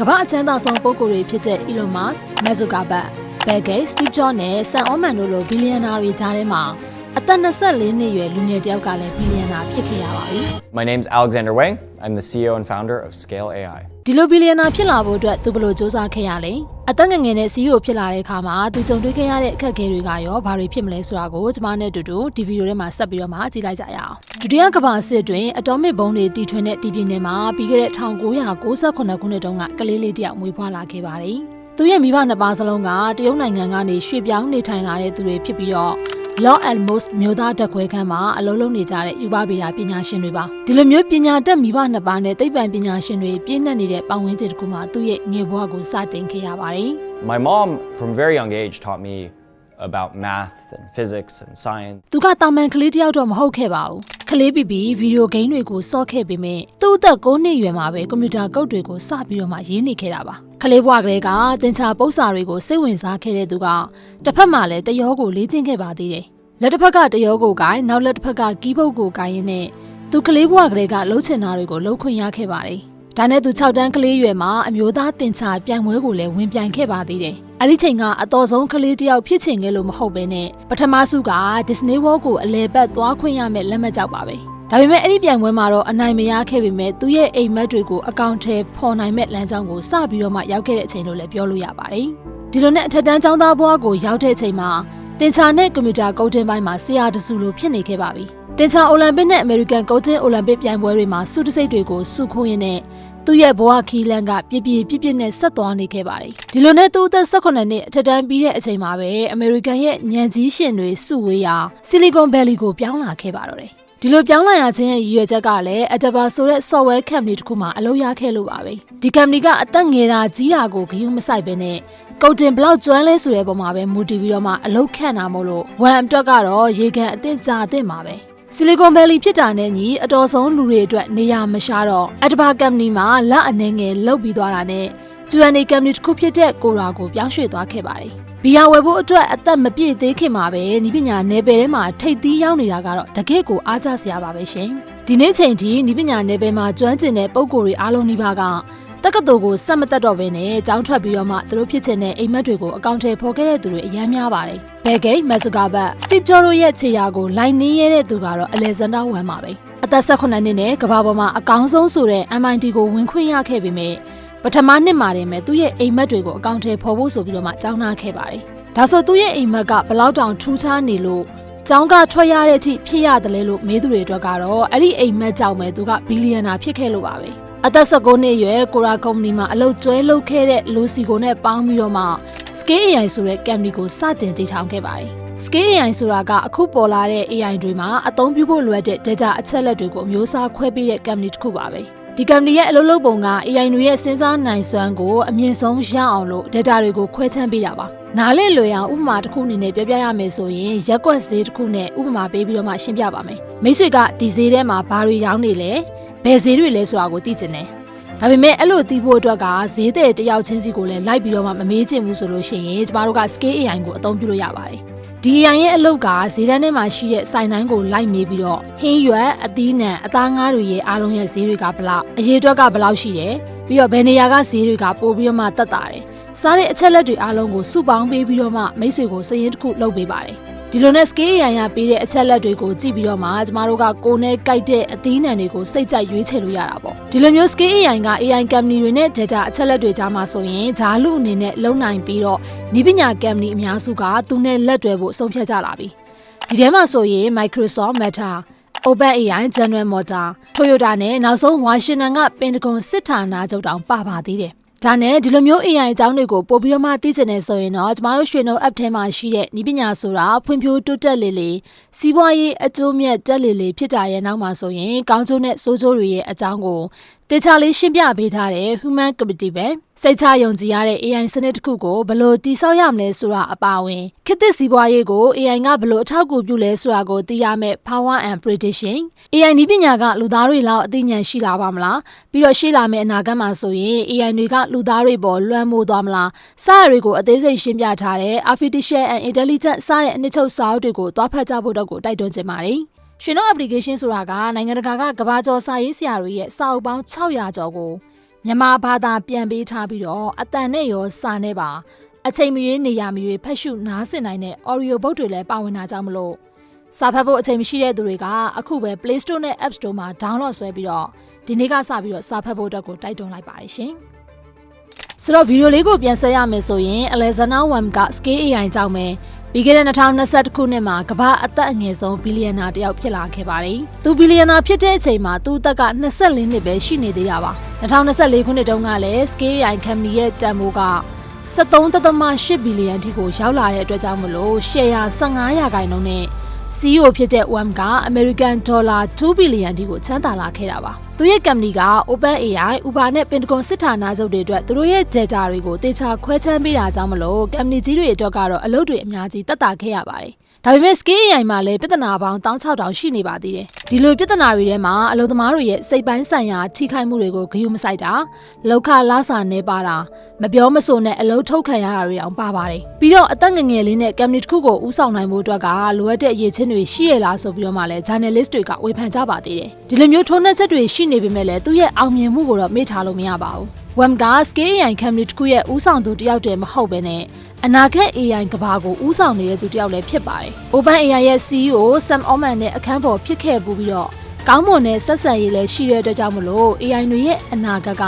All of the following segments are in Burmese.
ကမ္ဘာအချမ်းသာဆုံးပုဂ္ဂိုလ်တွေဖြစ်တဲ့ Elon Musk, Mark Zuckerberg, Bill Gates, Steve Jobs နဲ့ Sam Altman တို့လိုဘီလီယံနာတွေကြားထဲမှာအသက်24နှစ်အရွယ်လူငယ်တစ်ယောက်ကလည်းဘီလီယံနာဖြစ်ခဲ့ရပါပြီ My name's Alexander Wang. I'm the CEO and founder of Scale AI. ။ဒီလိုဘီလီယံနာဖြစ်လာဖို့အတွက်သူဘယ်လိုစူးစမ်းခဲ့ရလဲ။ အသက်ငယ်ငယ်နဲ့ CEO ဖြစ်လာတဲ့အခါမှာသူကြုံတွေ့ခဲ့ရတဲ့အခက်အခဲတွေကရောဘာတွေဖြစ်မလဲဆိုတာကိုကျွန်မနဲ့အတူတူဒီဗီဒီယိုထဲမှာဆက်ပြီးတော့မှကြည့်လိုက်ကြရအောင်။ဒုတိယကမ္ဘာစစ်တွင် atomic ဘုံတွေတီထွင်တဲ့ဒီပြည်နယ်မှာပြီးခဲ့တဲ့1998ခုနှစ်တုန်းကကလေးလေးတစ်ယောက်မွေးဖွားလာခဲ့ပါတယ်။ သူရဲ့မိဘနှစ်ပါးစလုံးကတရုတ်နိုင်ငံကနေရွှေ့ပြောင်းနေထိုင်လာတဲ့သူတွေဖြစ်ပြီးတော့ Law and Most မျိုးသားတက်ခွဲခန်းမှာအလုံးလုံးနေကြတဲ့ယူပဗေဒပညာရှင်တွေပါဒီလိုမျိုးပညာတတ်မိဘနှစ်ပါးနဲ့သိပ္ပံပညာရှင်တွေပြည့်နှက်နေတဲ့ပတ်ဝန်းကျင်တစ်ခုမှာသူ့ရဲ့ငယ်ဘဝကိုစတင်ခဲ့ရပါတယ် My mom, from a very young age, taught me about math and physics and science. သူကတာမန်ကလေးတစ်ယောက်တော့မဟုတ်ခဲ့ပါဘူး ကလေးပီပီဗီဒီယိုဂိမ်းတွေကိုစော့ခဲ့ပေမဲ့သူ့အသက်9နှစ်အရွယ်မှာပဲကွန်ပျူတာကုတ်တွေကိုစပြီးတော့မှရေးနေခဲ့တာပါကလေးဘဝကလေးကတင်ချာပု္ပ္ပစာတွေကိုစိတ်ဝင်စားခဲ့တဲ့သူကတစ်ဖက်မှာလည်းတရောကိုလေ့ကျင့်ခဲ့ပါသေးတယ်လက်တစ်ဖက်ကတရောကိုကိုင်နောက်လက်တစ်ဖက်ကကီးဘုတ်ကိုကိုင်ရင်းနဲ့သူကလေးဘဝကလေးကလှုပ်ချင်တာတွေကိုလှုပ်ခွင့်ရခဲ့ပါတယ် ဒါနဲ့သူ6တန်းကလေးရွယ်မှာအမျိုးသားတင်ချာပြိုင်ပွဲကိုလည်းဝင်ပြိုင်ခဲ့ပါသေးတယ်။အဲ့ဒီချိန်ကအတော်ဆုံးကလေးတစ်ယောက်ဖြစ်ချင်ခဲ့လို့မဟုတ်ဘဲနဲ့ပထမဆုက Disney World ကိုအလဲပတ်သွားခွင့်ရမယ့်လက်မှတ်ကြောက်ပါပဲ။ဒါပေမဲ့အဲ့ဒီပြိုင်ပွဲမှာတော့အနိုင်မရခဲ့ပေမဲ့သူရဲ့အိမ်မက်တွေကိုအကောင့်ထဲပေါ်နိုင်မဲ့လမ်းကြောင်းကိုစပြီးတော့မှရောက်ခဲ့တဲ့အချိန်လို့လည်းပြောလို့ရပါတယ်။ဒီလိုနဲ့အထက်တန်းကျောင်းသားဘဝကိုရောက်တဲ့အချိန်မှာတင်ချာနဲ့ကွန်ပျူတာကုတ်တင်ပိုင်းမှာဆရာတစုလိုဖြစ်နေခဲ့ပါပြီ။တင်ချာအိုလံပစ်နဲ့အမေရိကန်ကုတ်တင်အိုလံပစ်ပြိုင်ပွဲတွေမှာစုတစိတ်တွေကိုစုခိုးရင်းနဲ့ သူ့ရဲ့ဘဝခီးလန်းကပြပြပြပြနဲ့ဆက်သွားနေခဲ့ပါတယ်။ဒီလိုနဲ့သူ့အသက်18နှစ်အထက်တန်းပြီးတဲ့အချိန်မှာပဲအမေရိကန်ရဲ့ညံကြီးရှင်တွေစုဝေးရာဆီလီကွန်ဗယ်လီကိုပြောင်းလာခဲ့ပါတော့တယ်။ဒီလိုပြောင်းလာရခြင်းရဲ့ရည်ရွယ်ချက်ကလည်း Adaba ဆိုတဲ့ software company တစ်ခုမှအလုပ်ရခဲ့လို့ပါပဲ။ဒီ company ကအသက်ငယ်တာကြီးတာကိုဂရုမစိုက်ဘဲနဲ့ကုတ်တင်ဘလောက်ကျွမ်းလဲဆိုတဲ့ပုံမှာပဲမူတည်ပြီးတော့မှအလုပ်ခန့်တာမို့လို့ one အတွက်ကတော့ရေကန်အသင့်ကြာအသင့်ပါပဲ။ ဆီလီကွန်ဗယ်လီဖြစ်တာနဲ့ညီအတော်ဆုံးလူတွေအတွက်နေရာမရှာတော့အတဘာကမ်ပဏီမှာလက်အနေငယ်လုတ်ပြီးသွားတာနဲ့ဂျူအန်နီကမ်ပဏီတစ်ခုဖြစ်တဲ့ကိုရာကိုပြောင်းရွှေ့သွားခဲ့ပါတယ်။ဘီယာဝယ်ဖို့အတွက်အသက်မပြည့်သေးခင်မှာပဲနီးပညာနယ်ပယ်ထဲမှာထိပ်သီးရောက်နေတာကတော့တကယ့်ကိုအားကျစရာပါပဲရှင်။ဒီနေ့ချိန်ထိနီးပညာနယ်ပယ်မှာကျွမ်းကျင်တဲ့ပုံကိုယ်တွေအားလုံးဒီပါက တက္ကသိုလ်ကိုစက်မတက်တော့ဘဲနဲ့ကျောင်းထွက်ပြီးတော့မှသူတို့ဖြစ်ချင်တဲ့အိမ်မက်တွေကိုအကောင့်ထဲပေါ်ခဲ့တဲ့သူတွေအများများပါတယ်။ဘယ်ဂိတ်မက်ဇူကာဘတ်စတီဗ်ဂျော်တို့ရဲ့ခြေရာကိုလိုက်နေရတဲ့သူကတော့အလက်ဇန်ဒါဝမ်ပါပဲ။အသက်18နှစ်နဲ့ကမ္ဘာပေါ်မှာအကောင်းဆုံးဆိုတဲ့ MIT ကိုဝင်ခွင့်ရခဲ့ပေမဲ့ပထမနှစ်မှာတည်းမဲ့သူ့ရဲ့အိမ်မက်တွေကိုအကောင့်ထဲပေါ်ဖို့ဆိုပြီးတော့မှကျောင်းထားခဲ့ပါတယ်။ဒါဆိုသူ့ရဲ့အိမ်မက်ကဘလောက်တောင်ထူးခြားနေလို့ကျောင်းကထွက်ရတဲ့အထိဖြစ်ရတယ်လေလို့မေးသူတွေအတွက်ကတော့အဲ့ဒီအိမ်မက်ကြောင့်ပဲသူကဘီလီယံနာဖြစ်ခဲ့လို့ပါပဲ။ အသက်19နှစ်အရွယ်ကိုရာကုမ္ပဏီမှာအလုပ်ကျွဲလုပ်ခဲ့တဲ့လူစီကိုနဲ့ပေါင်းပြီးတော့မှ Scale AI ဆိုတဲ့ company ကိုစတင်တည်ထောင်ခဲ့ပါတယ်။ Scale AI ဆိုတာကအခုပေါ်လာတဲ့ AI တွေမှာအသုံးပြုဖို့လိုအပ်တဲ့ data အချက်အလက်တွေကိုအမျိုးအစားခွဲပေးတဲ့ company တစ်ခုပါပဲ။ဒီ company ရဲ့အလုပ်လုပ်ပုံက AI တွေရဲ့စဉ်းစားနိုင်စွမ်းကိုအမြင့်ဆုံးရအောင်လို့ data တွေကိုခွဲခြမ်းပေးတာပါ။နားလည်လွယ်အောင်ဥပမာတစ်ခုအနေနဲ့ပြောပြရမယ်ဆိုရင်ရက်ကွက်ဈေးတစ်ခုနဲ့ဥပမာပေးပြီးတော့မှရှင်းပြပါမယ်။မိတ်ဆွေကဒီဈေးထဲမှာဘာတွေရောင်းနေလဲ ဘယ်ဈေးတွေလဲဆိုတာကိုသိချင်တယ်။ဒါပေမဲ့အဲ့လိုသိဖို့အတွက်ကဈေးတဲ့တယောက်ချင်းစီကိုလည်းလိုက်ပြီးတော့မှမမေးချင်ဘူးဆိုလို့ရှိရင်ကျမတို့က scale AI ကိုအသုံးပြုလို့ရပါတယ်။ဒီ AI ရဲ့အလုပ်ကဈေးတန်းထဲမှာရှိတဲ့စိုင်တိုင်းကိုလိုက်မေးပြီးတော့ဟင်းရွက်အသီးနှံအသားငါးတွေရဲ့အားလုံးရဲ့ဈေးတွေကဘလောက်အရေးအတွက်ကဘလောက်ရှိတယ်ပြီးတော့ဘယ်နေရာကဈေးတွေကပို့ပြီးတော့မှတက်တာတယ်စားတဲ့အချက်လက်တွေအားလုံးကိုစုပေါင်းပေးပြီးတော့မှမိတ်ဆွေကိုစည်ရင်တစ်ခုလုပ်ပေးပါတယ် ဒီလိုနဲ့ scale ရန်ရပေးတဲ့အချက်လက်တွေကိုကြည့်ပြီးတော့မှကျမတို့ကကိုယ်နဲ့ကြိုက်တဲ့အသီးနှံတွေကိုစိတ်ကြိုက်ရွေးချယ်လို့ရတာပေါ့ဒီလိုမျိုး scale AI က AI company တွေနဲ့ data အချက်လက်တွေကြားမှာဆိုရင်ဂျာလူအနေနဲ့လုံနိုင်ပြီးတော့ဤပညာ company အများစုကသူနဲ့လက်တွဲဖို့ဆုံးဖြတ်ကြလာပြီဒီထဲမှာဆိုရင် Microsoft Meta OpenAI General Motors Toyota နဲ့နောက်ဆုံး Washington က Pentagon စစ်ဌာနချုပ်တောင်ပါပါသေးတယ် ဒါနဲ့ဒီလိုမျိုး AI အကြောင်းတွေကိုပို့ပြီးတော့မှသိချင်နေဆိုရင်တော့ကျမတို့ရွှေနှုတ် app ထဲမှာရှိတဲ့ဤပညာဆိုတာဖွံ့ဖြိုးတိုးတက်လေလေစီးပွားရေးအကျိုးမြတ်တက်လေလေဖြစ်ကြရဲ့နောက်မှာဆိုရင်ကောင်းကျိုးနဲ့ဆိုးကျိုးတွေရဲ့အကြောင်းကိုတေချာလေးရှင်းပြပေးထားတဲ့ Human Committee ပဲစိတ်ချယုံကြည်ရတဲ့ AI စနစ်တစ်ခုကိုဘယ်လိုတိစောက်ရမလဲဆိုတာအပါအဝင်ခေတ်သစ်စီးပွားရေးကို AI ကဘယ်လိုအထောက်အကူပြုလဲဆိုတာကိုသိရမယ့် Power and Prediction AI နည်းပညာကလူသားတွေလောက်အသိဉာဏ်ရှိလာပါမလားပြီးတော့ရှေ့လာမယ့်အနာဂတ်မှာဆိုရင် AI တွေကလူသားတွေပေါ်လွှမ်းမိုးသွားမလားစရတွေကိုအသေးစိတ်ရှင်းပြထားတဲ့ Artificial and Intelligence စတဲ့အနှစ်ချုပ်စာအုပ်တွေကိုသွားဖတ်ကြဖို့တော့ကိုတိုက်တွန်းချင်ပါတယ် ရှင်တို့ application ဆိုတာကနိုင်ငံတကာကကဘာကျော်စာရေးဆရာတွေရဲ့စာအုပ်ပေါင်း600ကျော်ကိုမြန်မာဘာသာပြန်ပေးထားပြီးတော့အတန်နဲ့ရောစာနဲ့ပါအချိန်မရွေးနေရမရွေးဖတ်ရှုနားဆင်နိုင်တဲ့ audio book တွေလည်းပါဝင်တာကြောင့်မလို့စာဖတ်ဖို့အချိန်မရှိတဲ့သူတွေကအခုပဲ Play Store နဲ့ App Store မှာ download ဆွဲပြီးတော့ဒီနေ့ကစပြီးတော့စာဖတ်ဖို့အတွက်ကိုတိုက်တွန်းလိုက်ပါတယ်ရှင်။ဆိုတော့ဗီဒီယိုလေးကိုပြန်ဆက်ရမယ်ဆိုရင် Alexander Wang က Scale AI ကြောင့်ပဲ ပြီးခဲ့တဲ့2021ခုနှစ်မှာကမ္ဘာအသက်အငယ်ဆုံးဘီလီယံနာတစ်ယောက်ဖြစ်လာခဲ့ပါတယ်။သူဘီလီယံနာဖြစ်တဲ့အချိန်မှာသူ့အသက်က24နှစ်ပဲရှိနေသေးတာပါ။2024ခုနှစ်တုန်းကလည်း Scale AI Company ရဲ့တန်ဖိုးက73.8ဘီလီယံထိကိုရောက်လာတဲ့အတွက်ကြောင့်မလို့ရှယ်ယာ15ရာခိုင်နှုန်းနဲ့ CEO ဖြစ်တဲ့ WAM က American Dollar 2 billion ဒီကိုချမ်းသာလာခဲ့တာပါ။သူရဲ့ company က OpenAI, Uber နဲ့ Pentagon စစ်ဌာနချုပ်တွေအတွက်သူတို့ရဲ့ data တွေကိုတေချာခွဲခြမ်းပေးတာကြောင့်မလို့ company ကြီးတွေအတွက်ကတော့အလုပ်တွေအများကြီးတက်တာခဲ့ရပါတယ်။ဒါပေမဲ့ Scale AI မှာလည်းပြဿနာပေါင်း16000ရှိနေပါသေးတယ်။ဒီလိုပြဿနာတွေထဲမှာအလုပ်သမားတွေရဲ့စိတ်ပိုင်းဆိုင်ရာထိခိုက်မှုတွေကိုဂရုမစိုက်တာလောက်ခလာစာနေပါတာမပြောမဆိုနဲ့အလုပ်ထုတ်ခံရတာတွေအောင်ပါပါတယ်။ပြီးတော့အသက်ငယ်ငယ်လေးနဲ့ company တစ်ခုကိုဦးဆောင်နိုင်မှုအတွက်ကလိုအပ်တဲ့အရေးချင်းတွေရှိရလားဆိုပြီးတော့မှလည်း journalist တွေကဝေဖန်ကြပါသေးတယ်။ဒီလိုမျိုးထုံးနှက်ချက်တွေရှိနေပေမဲ့လည်းသူ့ရဲ့အောင်မြင်မှုကိုတော့မေ့ထားလို့မရပါဘူး။ WAM က Scale AI company တစ်ခုရဲ့ဦးဆောင်သူတစ်ယောက်တည်းမဟုတ်ဘဲနဲ့အနာဂတ် AI ကဘာကိုဦးဆောင်နေတဲ့သူတစ်ယောက်လည်းဖြစ်ပါတယ်။ OpenAI ရဲ့ CEO Sam Altman နဲ့အခန်းပေါ်ဖြစ်ခဲ့ပူပြီးတော့ကောင်းမွန်တဲ့ဆက်ဆံရေးလည်းရှိတဲ့အတွက်ကြောင့်မလို့ AI တွေရဲ့အနာဂတ်က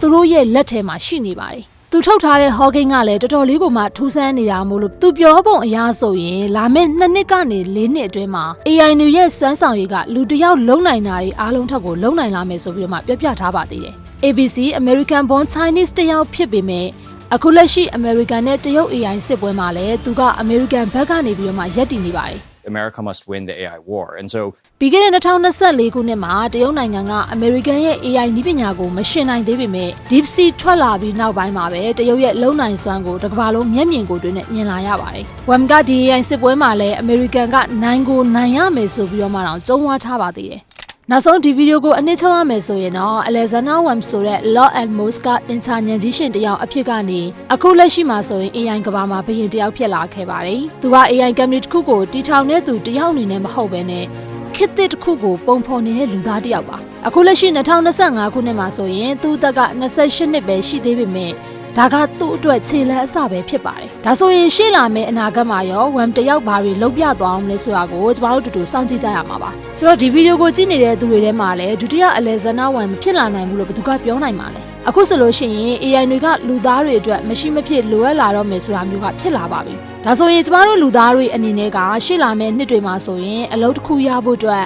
သူတို့ရဲ့လက်ထဲမှာရှိနေပါတယ်။သူထုတ်ထားတဲ့ Hawking ကလည်းတော်တော်လေးကိုမှထူးဆန်းနေတာမို့လို့သူပြောပုံအရာဆိုရင်လာမယ့်နှစ်နှစ်ကနေ၄နှစ်အတွင်းမှာ AI တွေရဲ့စွမ်းဆောင်ရည်ကလူတစ်ယောက်လုံနိုင်တာတွေအားလုံးထက်ကိုလုံနိုင်လာမယ်ဆိုပြီးတော့မှပြပြထားပါသေးတယ်။ ABC American Born Chinese တယောက်ဖြစ်ပေမဲ့အခုလက်ရှိ American နဲ့တရုတ် AI စစ်ပွဲမှာလည်းသူက American ဘက်ကနေပြီးတော့မှရက်တည်နေပါတယ် America must win the AI war. And so ပြီးခဲ့တဲ့2024ခုနှစ်မှာတရုတ်နိုင်ငံက American ရဲ့ AI နည်းပညာကိုမရှင်နိုင်သေးပေမဲ့ DeepSeek ထွက်လာပြီးနောက်ပိုင်းမှာပဲတရုတ်ရဲ့လုံနိုင်စွမ်းကိုတစ်ကမ္ဘာလုံးမျက်မြင်ကိုယ်တွေ့နဲ့မြင်လာရပါတယ်။ WAM ကဒီ AI စစ်ပွဲမှာလည်း American ကနိုင်ကိုနိုင်ရမယ်ဆိုပြီးတော့မှတော့ကြုံဝါထားပါသေးတယ်။ နောက်ဆုံးဒီဗီဒီယိုကိုအနည်းချုပ်ရမယ်ဆိုရင်တော့ Alexander Wang ဆိုတဲ့ Law and Moss ကတင်ချာဉာဏ်ကြီးရှင်တယောက်အဖြစ်ကနေအခုလက်ရှိမှာဆိုရင် AI ကဘာမှာဘယင်တယောက်ဖြစ်လာခဲ့ပါတယ်။သူက AI company တစ်ခုကိုတီထောင်တဲ့သူတယောက်အနေနဲ့မဟုတ်ဘဲနဲ့ခေတ်သစ်တစ်ခုကိုပုံဖော်နေတဲ့လူသားတစ်ယောက်ပါအခုလက်ရှိ2025ခုနှစ်မှာဆိုရင်သူ့အသက်က28နှစ်ပဲရှိသေးပေမဲ့ ဒါကသူ့အတွက်ခြေလမ်းအစပဲဖြစ်ပါတယ်ဒါဆိုရင်ရှေ့လာမယ့်အနာဂတ်မှာရောဝမ်တယောက်ဘာတွေလုပ်ပြသွားအောင်လဲဆိုတာကိုကျမတို့တူတူစောင့်ကြည့်ကြရမှာပါဆိုတော့ဒီဗီဒီယိုကိုကြည့်နေတဲ့သူတွေထဲမှာလည်းဒုတိယအလဲဇနာဝမ်မဖြစ်လာနိုင်ဘူးလို့ဘယ်သူကပြောနိုင်မှာလဲအခုဆိုလို့ရှိရင် AI တွေကလူသားတွေအတွက်မရှိမဖြစ်လိုအပ်လာတော့မယ်ဆိုတာမျိုးကဖြစ်လာပါပြီ။ဒါဆိုရင်ကျမတို့လူသားတွေအနေနဲ့ကရှေ့လာမယ့်နှစ်တွေမှာဆိုရင်အလုပ်တစ်ခုရဖို့အတွက်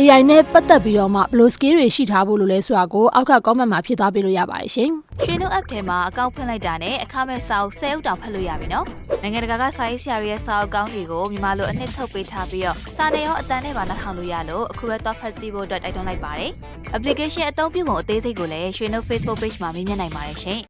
AI နဲ့ပတ်သက်ပြီးတော့မှဘယ်လို skill တွေရှိထားဖို့လိုလဲဆိုတာကိုအောက်က comment မှာဖြည့်သွားပေးလို့ရပါတယ်ရှင်။ရွှေနှုတ် app ထဲမှာအကောင့်ဖွင့်လိုက်တာနဲ့အခမဲ့စာအုပ်10အုပ်တောင်ဖတ်လို့ရပြီနော်။နိုင်ငံတကာကစာရေးဆရာတွေရဲ့စာအုပ်ကောင်းတွေကိုမြန်မာလိုအနှစ်ချုပ်ပေးထားပြီးတော့စာနယ်ရောအတန်နဲ့ပါနှာထောင်လို့ရလို့အခုပဲတော့ဖတ်ကြည့်ဖို့အတွက်တိုက်တွန်းလိုက်ပါတယ်။ application အသုံးပြုပုံအသေးစိတ်ကိုလည်းရွှေနှုတ် Facebook page မှာမြင်မြင်နိုင်ပါတယ်ရှင်။